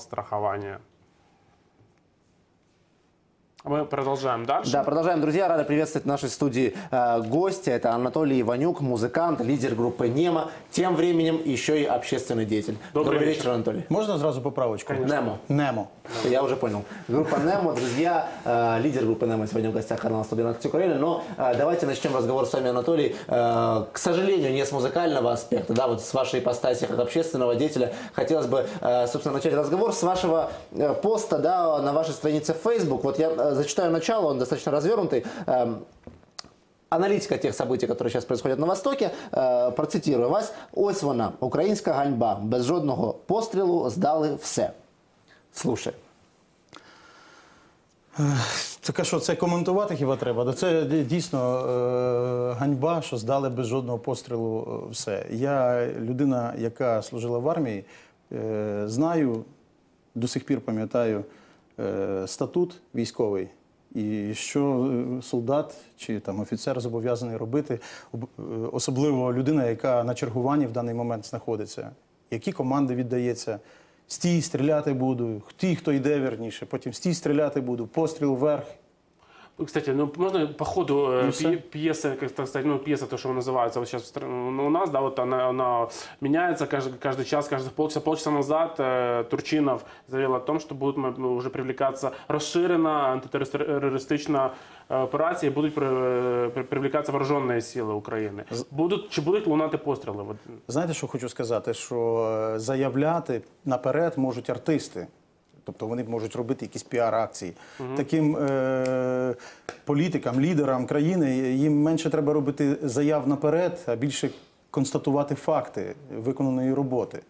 страхования. Мы продолжаем дальше. Да, продолжаем, друзья. Рады приветствовать в нашей студии э, гостя. Это Анатолий Иванюк, музыкант, лидер группы «Немо». Тем временем еще и общественный деятель. Добрый вечер, вечер. Анатолий. Можна зразу поправочку? Немо. Немо. Я уже понял. Группа «Немо», друзья, э, лидер группы «Немо» сегодня в гостях канала «112 Украины». Но э, давайте начнем разговор с вами, Анатолий. Э, к сожалению, не с музыкального аспекта, да, вот с вашей ипостаси как общественного деятеля. Хотелось бы, э, собственно, начать разговор с вашего э, поста, да, на вашей странице Facebook. Вот я э, зачитаю начало, он достаточно развернутый. Эм, Аналітика тих событий, які зараз происходят на Востокі, е, процитирую вас. Ось вона, українська ганьба. Без жодного пострілу здали все. Слушай. Так а що, це коментувати хіба треба? Да Це дійсно е, ганьба, що здали без жодного пострілу е, все. Я людина, яка служила в армії, е, знаю, до сих пір пам'ятаю е, статут військовий. І що е, солдат чи там офіцер зобов'язаний робити, е, особливо людина, яка на чергуванні в даний момент знаходиться, які команди віддається. Стій, стріляти буду, ті, хто йде верніше, потім стій, стріляти буду, постріл вверх. Кстати, ну можно по ходу э, Ну, пье- всё. пьесы, как так сказать, ну пьеса, то, что называется вот сейчас ну, у нас, да, вот она, она меняется каждый, каждый час, каждых полчаса. Полчаса назад э, Турчинов заявил о том, что будут м, уже привлекаться расширенно антитеррористична э, операція, будуть при, при- привлекаться вооруженные сили України. Будуть чи будуть лунати постріли? От, Знаєте, що хочу сказати? Що е, заявляти наперед можуть артисти. Тобто вони можуть робити якісь піар-акції. Таким е- політикам, лідерам країни їм менше треба робити заяв наперед, а більше констатувати факти виконаної роботи.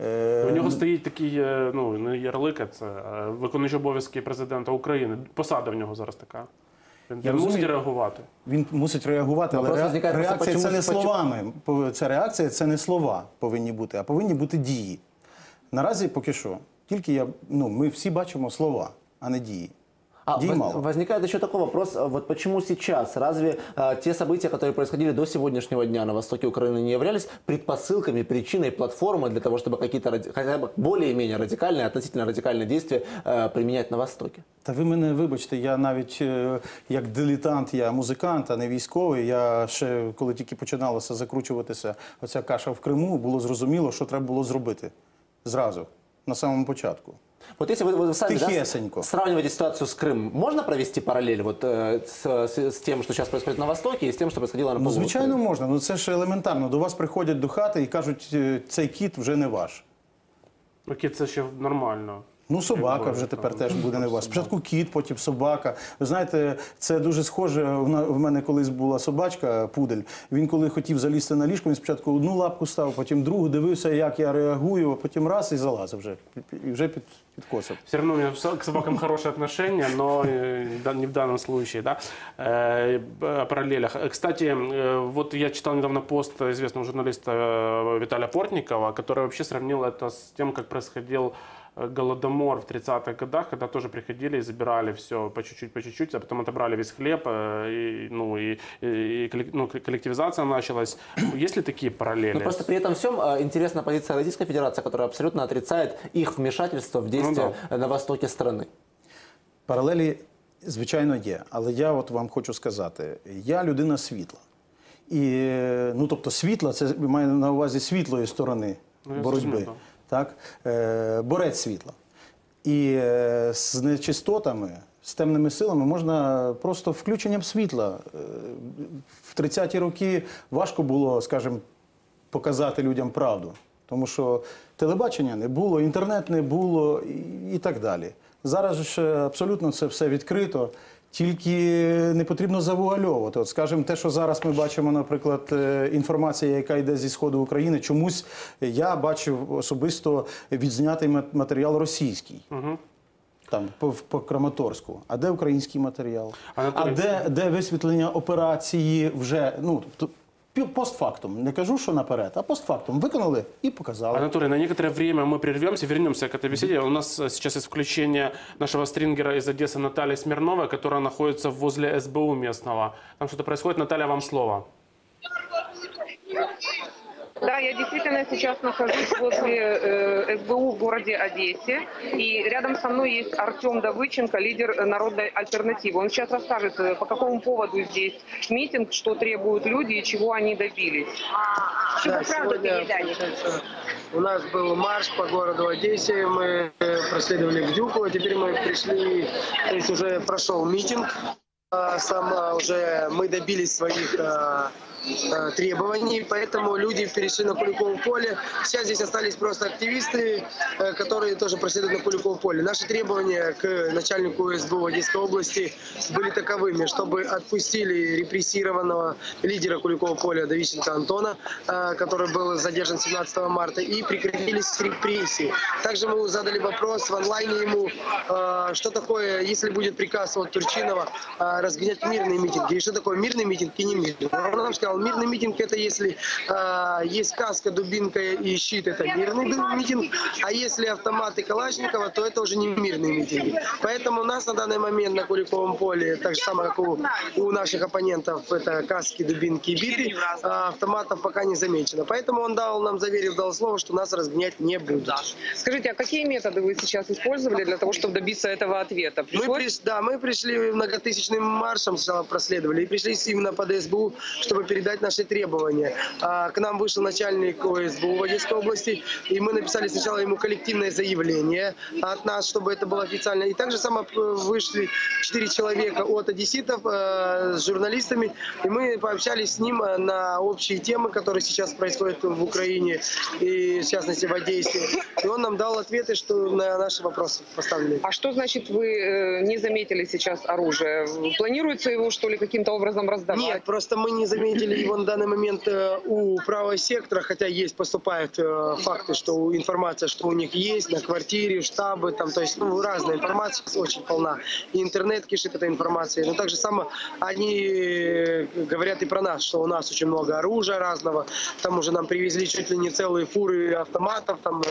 Е, У нього стоїть такий е, ну не ярлик, а це е, виконуючий обов'язки президента України. Посада в нього зараз така. Він, Я він мусить розумію. реагувати. Він мусить реагувати, але ре- просто, реакція це не почему- словами. Це реакція це не слова повинні бути, а повинні бути дії. Наразі поки що. Тільки я, ну, ми всі бачимо слова, а не дії. А Дій воз- мало. возникает еще такой вопрос, а вот почему сейчас? Разве а, те события, которые происходили до сегодняшнего дня на востоке Украины, не являлись предпосылками, причиной, платформой для того, чтобы какие-то ради- хотя бы более-менее радикальные, относительно радикальные действия а, применять на Востоке? Та ви мене вибачте, я навіть е, як дилетант, я музикант, а не військовий. Я ще коли тільки починалося закручуватися оця каша в Криму, було зрозуміло, що треба було зробити зразу, на самому початку. Вот если вы, вы сами да, Тихесенько. с- сравниваете ситуацию с Крымом, можно провести параллель вот, э, с, с- с тем, что сейчас происходит на Востоке, и с тем, что происходило на Ну, полуострове? звичайно, можна. Ну це ж елементарно. До вас приходять до хати і кажуть, е, цей кіт вже не ваш. Окей, це ще нормально. Ну, собака Якби, вже тепер там, теж буде не там вас. собака. Спочатку кіт, потім собака. Ви знаєте, це дуже схоже. В на- В мене колись була собачка, пудель. Він коли хотів залізти на ліжко, він спочатку одну лапку став, потім другу, дивився, як я реагую, а потім раз і залазив вже. І вже під, підкосив. Все равно у меня со- к собакам хорошее отношение, но э, да- не в данном случае, да. Э, б- О параллелях. Э, Кстати, э, вот я читал недавно пост известного журналиста э, Виталия Портникова, который вообще сравнил это с тем, как происходил э, голодомор в 30-х годах, когда тоже приходили и забирали все по чуть-чуть, по чуть-чуть, а потом отобрали весь хлеб, э, и, ну, и, и- и коллек- ну, коллективизация началась. Есть ли такие параллели? Ну, просто при этом всем э, интересна позиция Российской Федерации, которая абсолютно отрицает их вмешательство в действия э, на востоке страны. Паралелі, звичайно, є. Але я от вам хочу сказати: я людина світла. І, е, ну, тобто, світла це має на увазі світлої сторони Ну, я боротьби. зрозумів, Так? Е, борець світла. І е, з нечистотами, з темними силами можна просто включенням світла. Е, в 30-ті роки важко було, скажімо, показати людям правду. Тому що телебачення не було, інтернет не було і, так далі. Зараз ж абсолютно це все відкрито, тільки не потрібно завуальовувати. От, скажімо, те, що зараз ми бачимо, наприклад, е, інформація, яка йде зі сходу України, чомусь я бачив особисто відзнятий мат- матеріал російський. Там по, по Краматорську. А де український матеріал? Анатолій- А де, де висвітлення операції вже ну тобто постфактум? Не кажу, що наперед, а постфактум виконали і показали. Анатолий, на некоторое время мы прервемся, вернемся к этой беседе. У нас э, сейчас есть включение нашего стрингера из Одессы Натальи Смирновой, которая находится возле СБУ местного. Там что-то происходит. Наталья, вам слово. Да, я действительно сейчас нахожусь возле э, СБУ в городе Одессе. И рядом со мной есть Артем Давыченко, лидер народной альтернативы. Он сейчас расскажет, э, по какому поводу здесь митинг, что требуют люди и чего они добились. Да, сегодня, получается, у нас был марш по городу Одессе, мы э, проследовали к Дюку, а теперь мы пришли, то есть уже прошел митинг, А, сам а, уже мы добились своих а, требований, поэтому люди перешли на Куликово поле. Сейчас здесь остались просто активисты, э, которые тоже проследуют на Куликово поле. Наши требования к начальнику СБУ Одесской области были таковыми, чтобы отпустили репрессированного лидера Куликового поля Давиченко Антона, э, который был задержан 17 марта, и прекратились репрессии. Также мы задали вопрос в онлайне ему, э, что такое, если будет приказ от Турчинова э, разгонять мирные митинги, и что такое мирный митинг и не мирный. Он нам сказал, мирный митинг это если э, есть каска, дубинка и щит, это мирный митинг, а если автоматы Калашникова, то это уже не мирные митинги. Поэтому у нас на данный момент на Куликовом поле, так же самое, как у, у наших оппонентов, это каски, дубинки и биты, а автоматов пока не замечено. Поэтому он дал нам, заверил, дал слово, что нас разгонять не будут. Скажите, а какие методы вы сейчас использовали для того, чтобы добиться этого ответа? Мы, приш- да, мы пришли многотысячным маршем, сначала проследовали, и пришли именно под СБУ, чтобы передать наши требования. А, к нам вышел начальник ОСБУ в Одесской области, и мы написали сначала ему коллективное заявление от нас, чтобы это было официально. И также само э, вышли четыре человека от одесситов э, с журналистами, и мы пообщались с ним э, на общие темы, которые сейчас происходят в Украине, и в частности в Одессе. И он нам дал ответы, что на наши вопросы поставлены. А что значит вы не заметили сейчас оружие? Планируется его что ли каким-то образом раздавать? Нет, просто мы не заметили его на данный момент э, у правого сектора, хотя есть, поступают э, факты, что информация, что у них есть на квартире, штабы, там, то есть ну, разная информация очень полна. И интернет кишит этой информацией. Но также само они э, говорят и про нас, что у нас очень много оружия разного. Там уже нам привезли чуть ли не целые фуры автоматов, там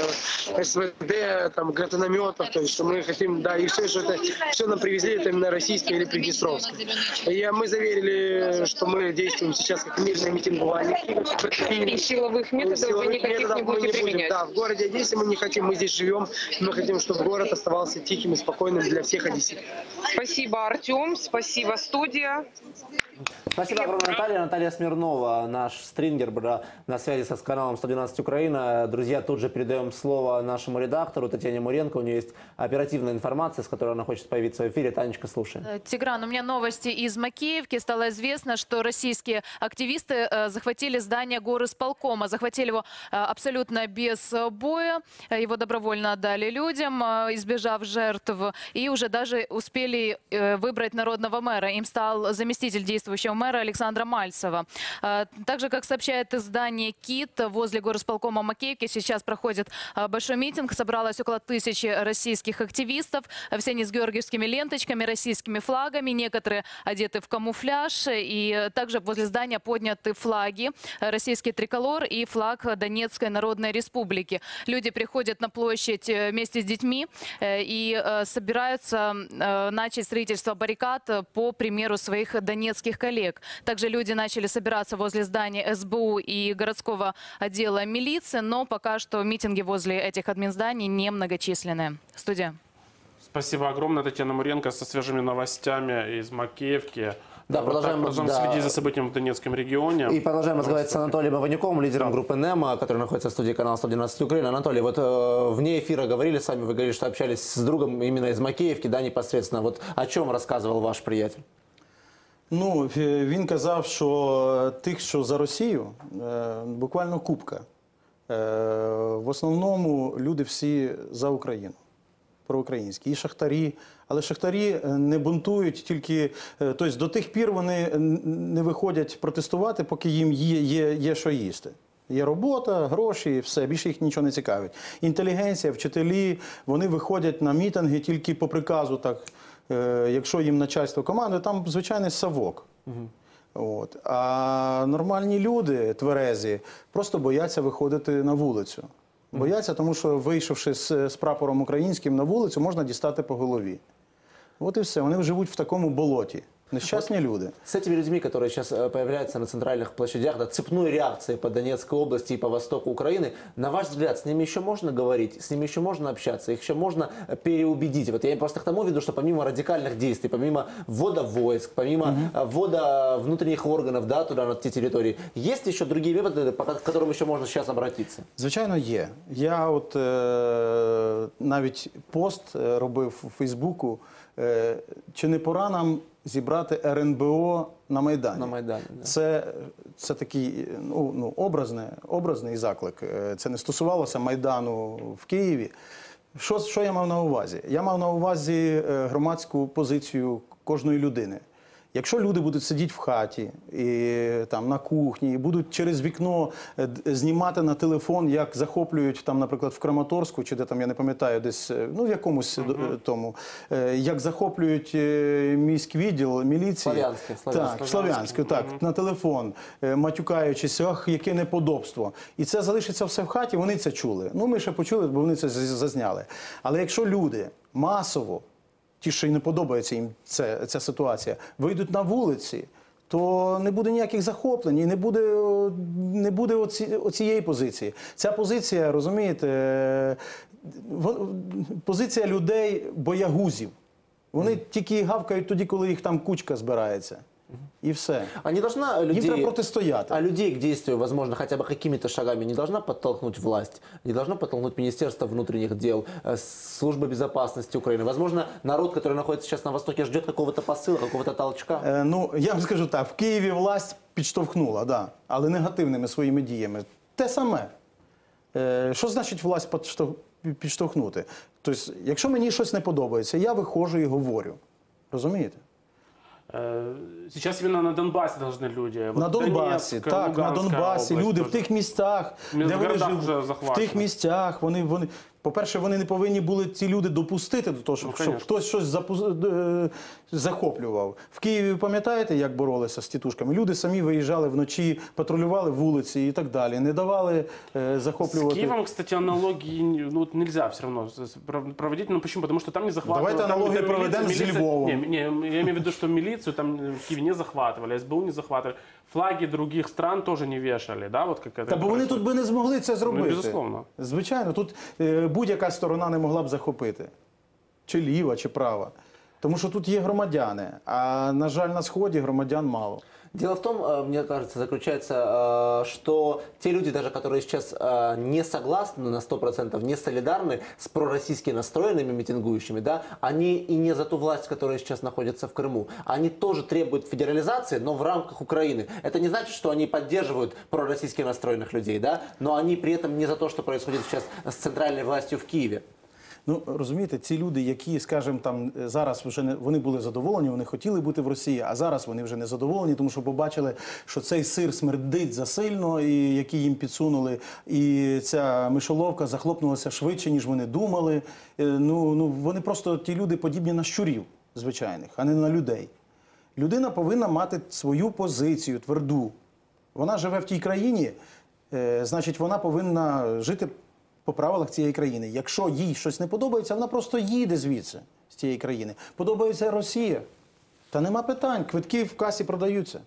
СВД, там гранатометов, то есть что мы хотим, да, и все, что это, все нам привезли, это именно российское или приднестровское. И мы заверили, что мы действуем сейчас как мирные митингуальники. И силовых методов вы Силовых никаких методов не мы будете будем. применять? Да, в городе Одессе мы не хотим, мы здесь живем, мы хотим, чтобы город оставался тихим и спокойным для всех одесситов. Спасибо, Артем. Спасибо, студия. Спасибо огромное, Наталья. Наталья Смирнова, наш стрингер, была на связи со с каналом 112 Украина. Друзья, тут же передаем слово нашему редактору Татьяне Муренко. У нее есть оперативная информация, с которой она хочет появиться в эфире. Танечка, слушаем. Э, Тигран, у меня новости из Макеевки. Стало известно, что российские активисты э, захватили здание горосполкома. Захватили его э, абсолютно без э, боя. Его добровольно отдали людям, избежав жертв. И уже даже успели выбрать народного мэра. Им стал заместитель действующего мэра Александра Мальцева. Также, как сообщает издание «Кит», возле горосполкома Макеевки сейчас проходит большой митинг. Собралось около тысячи российских активистов. Все они с георгиевскими ленточками, российскими флагами. Некоторые одеты в камуфляж. И также возле здания подняты флаги. э, Российский триколор и флаг Донецкой Народной Республики. Люди приходят на площадь э, вместе с детьми э, и собираются начать строительство баррикад по примеру своих донецких коллег. Также люди начали собираться возле здания СБУ и городского отдела милиции, но пока что митинги возле этих админзданий немногочисленные. Студия. Спасибо огромное, Татьяна Муренко, со свежими новостями из Макеевки. Да, Вот продолжаем, так продолжаем да. следить за событиями в Донецком регионе. И продолжаем разговаривать с Анатолием Иванюком, лидером группы НЕМА, который находится в студии канала 112 Украина. Анатолий, вот э, вне эфира говорили с вами, вы говорили, что общались с другом именно из Макеевки, да, непосредственно. Вот о чем рассказывал ваш приятель? Ну, е, він казав, що тих, що за Росію, е, буквально купка. Е, В основному люди всі за Україну, Проукраїнські. І шахтарі. Але шахтарі е, не бунтують тільки. е, Тобто до тих пір вони не виходять протестувати, поки їм є, є, є що їсти. Є робота, гроші, все, більше їх нічого не цікавить. Інтелігенція, вчителі, вони виходять на мітинги тільки по приказу, так, е, якщо їм начальство команди, там звичайний совок. От. А нормальні люди, тверезі, просто бояться виходити на вулицю. Бояться, тому що вийшовши з, з прапором українським на вулицю, можна дістати по голові. От і все. Вони живуть в такому болоті. Нещасні люди. С этими людьми, которые сейчас э, появляются на центральных площадях, да, цепной реакции по Донецкой области и по востоку Украины, на ваш взгляд, с ними еще можно говорить, с ними еще можно общаться, их еще можно э, переубедить? Вот я просто к тому веду, что помимо радикальных действий, помимо ввода войск, помимо э, ввода внутренних органов да, туда, на те территории, есть еще другие методы, по ко- к которым еще можно сейчас обратиться? Звичайно, є. Я от е, навіть пост е, робив у Фейсбуку. Е, чи не пора нам зібрати РНБО на Майдані? На Майдані, да. Це, це такий ну, ну, образне, образний заклик. Е, Це не стосувалося Майдану в Києві. Що, що я мав на увазі? Я мав на увазі е, громадську позицію кожної людини. Якщо люди будуть сидіти в хаті і там на кухні, і будуть через вікно е, знімати на телефон, як захоплюють там, наприклад, в Краматорську, чи де там я не пам'ятаю, десь е, ну в якомусь е, тому, е, як захоплюють міськвідділ міліції, Слов'янське, Слов'янське. так, Слов'янську, так, на телефон, матюкаючись, ах, яке неподобство. І це залишиться все в хаті, вони це чули. Ну, ми ще почули, бо вони це зазняли. Але якщо люди масово, ті, що й не подобається їм це, ця ситуація, вийдуть на вулиці, то не буде ніяких захоплень і не буде, не буде оці, оцієї позиції. Ця позиція, розумієте, позиція людей боягузів. Вони тільки гавкають тоді, коли їх там кучка збирається І все. А не должна Їм треба людей... протистояти. А людей к действию, возможно, хотя бы какими-то шагами не должна подтолкнуть власть, не должна подтолкнуть Министерство внутренних дел, э, Служба безопасности Украины. Возможно, народ, который находится сейчас на Востоке, ждет какого-то посыла, какого-то толчка. Е, ну, я вам скажу так: в Києві власть підштовхнула, да, але негативними своїми діями. Те саме. Е, що значить власть підштов- підштовхнути? Тобто, якщо мені щось не подобається, я виходжу і говорю. Розумієте? Э, Сейчас именно на Донбассе должны люди. Вот на Донбасі, Донецк, так, на Луганская Донбасі. область Люди в тоже. тих містах, де вони городах живуть, в захвачено. тих місцях, вони, вони, по-перше, вони не повинні були ці люди допустити до того, щоб, Ну, щоб конечно. хтось щось запу- е, захоплював. В Києві пам'ятаєте, як боролися з тітушками? Люди самі виїжджали вночі, патрулювали вулиці і так далі. Не давали е, С захоплювати. Киевом, кстати, аналогии не- ну, вот нельзя все равно с- с- пров- проводить. Ну почему? Потому что там не захватывали. Давайте там- аналогию там проведем с милиция- Львовом. Не, не, я имею в виду, что милицию там э, в Киеве не захватывали, СБУ не захватывали. Флаги других стран тоже не вешали, да, вот как это Та бо вони происходит. тут би не змогли це зробити. Ну, безусловно. Звичайно, тут е, будь-яка сторона не могла б захопити. Чи ліва, чи права. Тому що тут є громадяни, а на жаль, на сході громадян мало. Дело в том, э, мне кажется, заключается, э, что те люди, даже которые сейчас э, не согласны на 100%, не солидарны с пророссийски настроенными митингующими, да, они и не за ту власть, которая сейчас находится в Крыму, они тоже требуют федерализации, но в рамках Украины. Это не значит, что они поддерживают пророссийски настроенных людей, да, но они при этом не за то, что происходит сейчас с центральной властью в Киеве. Ну розумієте, ці люди, які, скажімо, там е, зараз вже не вони були задоволені, вони хотіли бути в Росії, а зараз вони вже не задоволені, тому що побачили, що цей сир смердить засильно, і який їм підсунули, і ця мишоловка захлопнулася швидше, ніж вони думали. Е, Ну, ну вони просто ті люди подібні на щурів звичайних, а не на людей. Людина повинна мати свою позицію тверду. Вона живе в тій країні, е, значить, вона повинна жити по правилах цієї країни. Якщо їй щось не подобається, вона просто їде звідси з цієї країни. Подобається Росія. Та нема питань, квитки в касі продаються.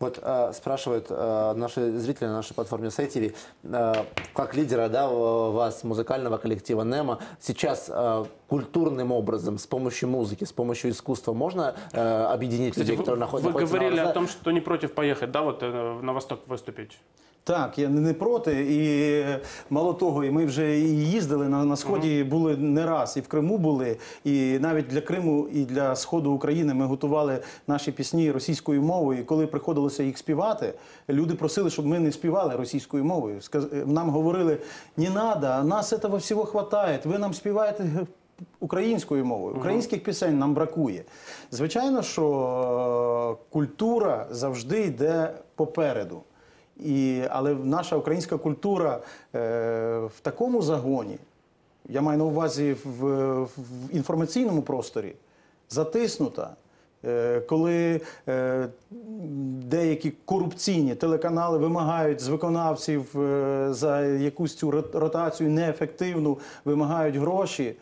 Вот э, спрашивают э, наши зрители на нашей платформе Сайтиви, э, как лидера да, в- вас, музыкального коллектива Немо, сейчас э, культурным образом, с помощью музыки, с помощью искусства можно э, объединить Кстати, людей, вы, которые наход- вы находятся на говорили Востоке? о том, что не против поехать, да, вот э, на восток выступить. Так, я не проти. І мало того, і ми вже і їздили на, на сході, були не раз, і в Криму були. І навіть для Криму і для сходу України ми готували наші пісні російською мовою. І коли приходилося їх співати, люди просили, щоб ми не співали російською мовою. Нам говорили, не треба, нас цього всього вистачає, ви нам співаєте. Українською мовою, українських пісень нам бракує. Звичайно, що культура завжди йде попереду. І, але наша українська культура е, в такому загоні, я маю на увазі в, в інформаційному просторі, затиснута. Е, Коли е, деякі корупційні телеканали вимагають з виконавців е, за якусь цю ротацію неефективну, вимагають гроші.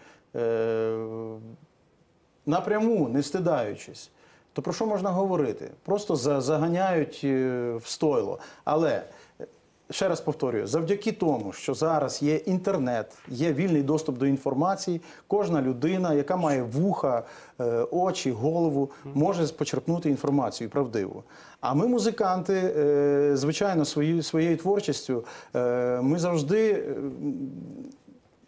напряму, не стидаючись, то про що можна говорити? Просто за- заганяють е, в стойло. Але е, ще раз повторюю, завдяки тому, що зараз є інтернет, є вільний доступ до інформації, кожна людина, яка має вуха, е, очі, голову, може почерпнути інформацію правдиву. А ми, музиканти, звичайно, свої, своєю творчістю, ми завжди.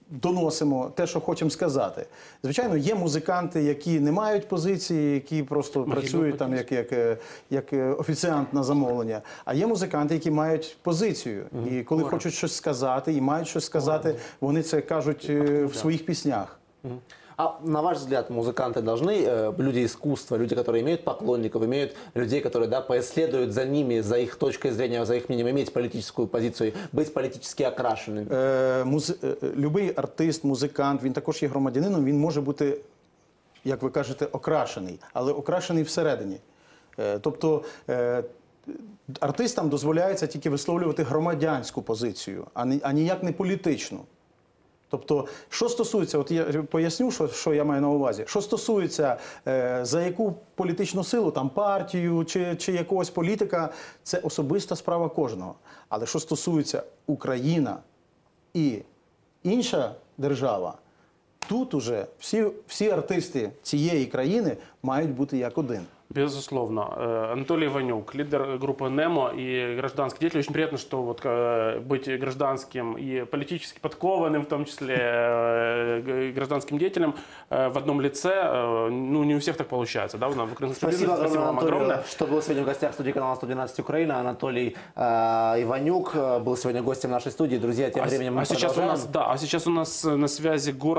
Доносимо те, що хочемо сказати. Звичайно, є музиканти, які не мають позиції, які просто працюють там як, як, е, як е, офіціант на замовлення. А є музиканти, які мають позицію. І коли хочуть щось сказати і мають щось сказати, вони це кажуть е, в своїх піснях. А на ваш взгляд, музыканты должны, э, люди искусства, люди, которые имеют поклонников, имеют людей, которые да, поисследуют за ними, за их точкой зрения, за их мнением, иметь политическую позицию, быть политически окрашенными? Е, музи... е, е, Любий артист, музикант, він також є громадянином, він може бути, як ви кажете, окрашений, але окрашений всередині. Е, Тобто е, артистам дозволяється тільки висловлювати громадянську позицію, а ні- а ніяк не політичну. Тобто, що стосується, от я поясню, що, що я маю на увазі. Що стосується е, за яку політичну силу, там партію чи, чи якогось політика, це особиста справа кожного. Але що стосується Україна і інша держава, тут уже всі, всі артисти цієї країни мають бути як один. Безусловно. Э, Анатолий Иванюк, лидер группы «Немо» и гражданский деятель. Очень приятно, что вот э, быть гражданским и политически подкованным, в том числе э, гражданским деятелем в одном лице, ну, не у всех так получается, да, в украинском Спасибо, бизнесе. вам огромное. что был сегодня в гостях студии канала 112 Украина. Анатолий э, Иванюк был сегодня гостем нашей студии. Друзья, тем А временем мы а сейчас у нас, да, а сейчас у нас на связи город